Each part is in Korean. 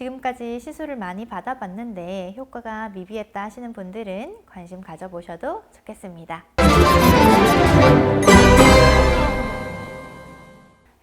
지금까지 시술을 많이 받아봤는데 효과가 미비했다 하시는 분들은 관심 가져보셔도 좋겠습니다.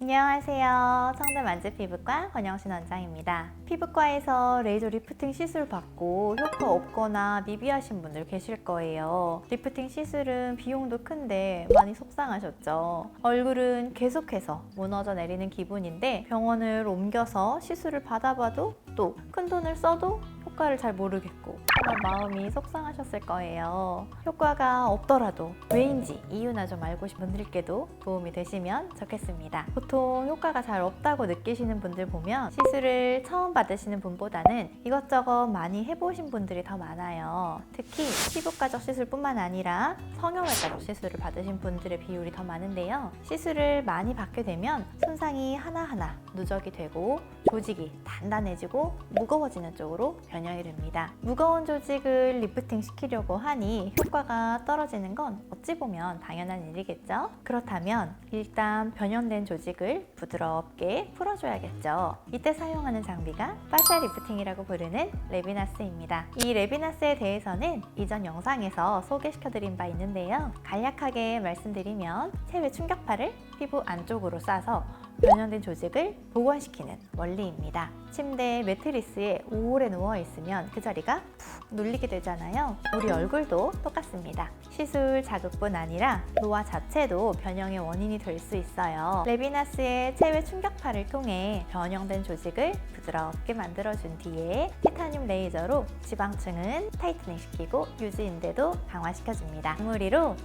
안녕하세요. 청담 만지피부과 권영신 원장입니다. 피부과에서 레이저 리프팅 시술 받고 효과 없거나 미비하신 분들 계실 거예요. 리프팅 시술은 비용도 큰데 많이 속상하셨죠. 얼굴은 계속해서 무너져 내리는 기분인데 병원을 옮겨서 시술을 받아봐도 또 큰 돈을 써도 효과를 잘 모르겠고 정말 마음이 속상하셨을 거예요. 효과가 없더라도 왜인지 이유나 좀 알고 싶은 분들께도 도움이 되시면 좋겠습니다. 보통 효과가 잘 없다고 느끼시는 분들 보면 시술을 처음 받으시는 분보다는 이것저것 많이 해보신 분들이 더 많아요. 특히 피부과적 시술뿐만 아니라 성형외과적 시술을 받으신 분들의 비율이 더 많은데요. 시술을 많이 받게 되면 손상이 하나하나 누적이 되고 조직이 단단해지고 무거워지는 쪽으로 변형 이 됩니다. 무거운 조직을 리프팅 시키려고 하니 효과가 떨어지는 건 어찌 보면 당연한 일이겠죠? 그렇다면 일단 변형된 조직을 부드럽게 풀어줘야겠죠. 이때 사용하는 장비가 파셜 리프팅이라고 부르는 레비나스입니다. 이 레비나스에 대해서는 이전 영상에서 소개시켜드린 바 있는데요. 간략하게 말씀드리면 체외 충격파를 피부 안쪽으로 쏴서 변형된 조직을 복원시키는 원리입니다. 침대 매트리스에 오래 누워 있으면 그 자리가 푹 눌리게 되잖아요. 우리 얼굴도 똑같습니다. 시술 자극뿐 아니라 노화 자체도 변형의 원인이 될 수 있어요. 레비나스의 체외 충격파를 통해 변형된 조직을 부드럽게 만들어준 뒤에 티타늄 레이저로 지방층은 타이트닝 시키고 유지인대도 강화시켜줍니다. 무리로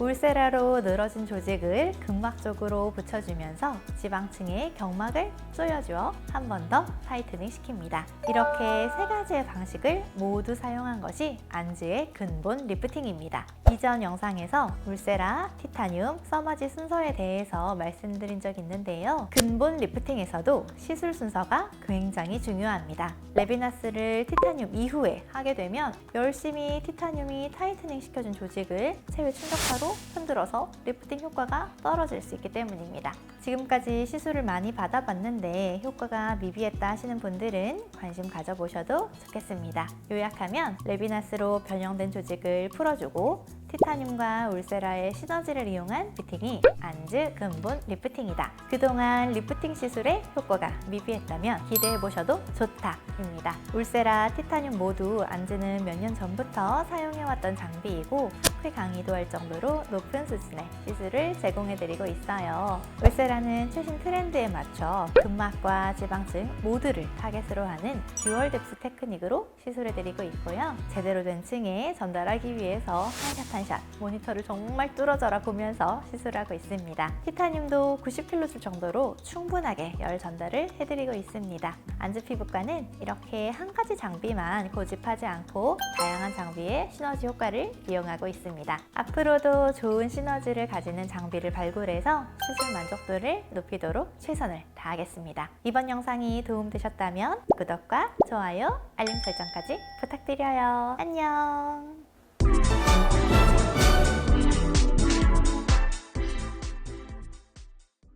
울세라로 늘어진 조직을 근막 쪽으로 붙여주면서 지방층의 경막을 조여주어 한 번 더 타이트닝 시킵니다. 이렇게 세 가지의 방식을 모두 사용한 것이 안즈의 근본 리프팅입니다. 이전 영상에서 울세라, 티타늄, 써마지 순서에 대해서 말씀드린 적 있는데요. 근본 리프팅에서도 시술 순서가 굉장히 중요합니다. 레비나스를 티타늄 이후에 하게 되면 열심히 티타늄이 타이트닝 시켜준 조직을 체외 충격 파로 흔들어서 리프팅 효과가 떨어질 수 있기 때문입니다. 지금까지 시술을 많이 받아봤는데 효과가 미비했다 하시는 분들은 관심 가져보셔도 좋겠습니다. 요약하면 레비나스로 변형된 조직을 풀어주고 티타늄과 울세라의 시너지를 이용한 피팅이 안즈 근본 리프팅이다. 그동안 리프팅 시술의 효과가 미비했다면 기대해보셔도 좋다입니다. 울세라, 티타늄 모두 안즈는 몇 년 전부터 사용해왔던 장비이고 꽤 강의도 할 정도로 높은 수준의 시술을 제공해드리고 있어요. 울세라는 최신 트렌드에 맞춰 근막과 지방층 모두를 타겟으로 하는 듀얼 뎁스 테크닉으로 시술해드리고 있고요. 제대로 된 층에 전달하기 위해서 한샷 한샷 모니터를 정말 뚫어져라 보면서 시술하고 있습니다. 티타늄도 90kJ 정도로 충분하게 열 전달을 해드리고 있습니다. 안즈 피부과는 이렇게 한 가지 장비만 고집하지 않고 다양한 장비의 시너지 효과를 이용하고 있습니다. 앞으로도 좋은 시너지를 가지는 장비를 발굴해서 시술 만족도를 높이도록 최선을 다하겠습니다. 이번 영상이 도움되셨다면 구독과 좋아요, 알림 설정까지 부탁드려요. 안녕!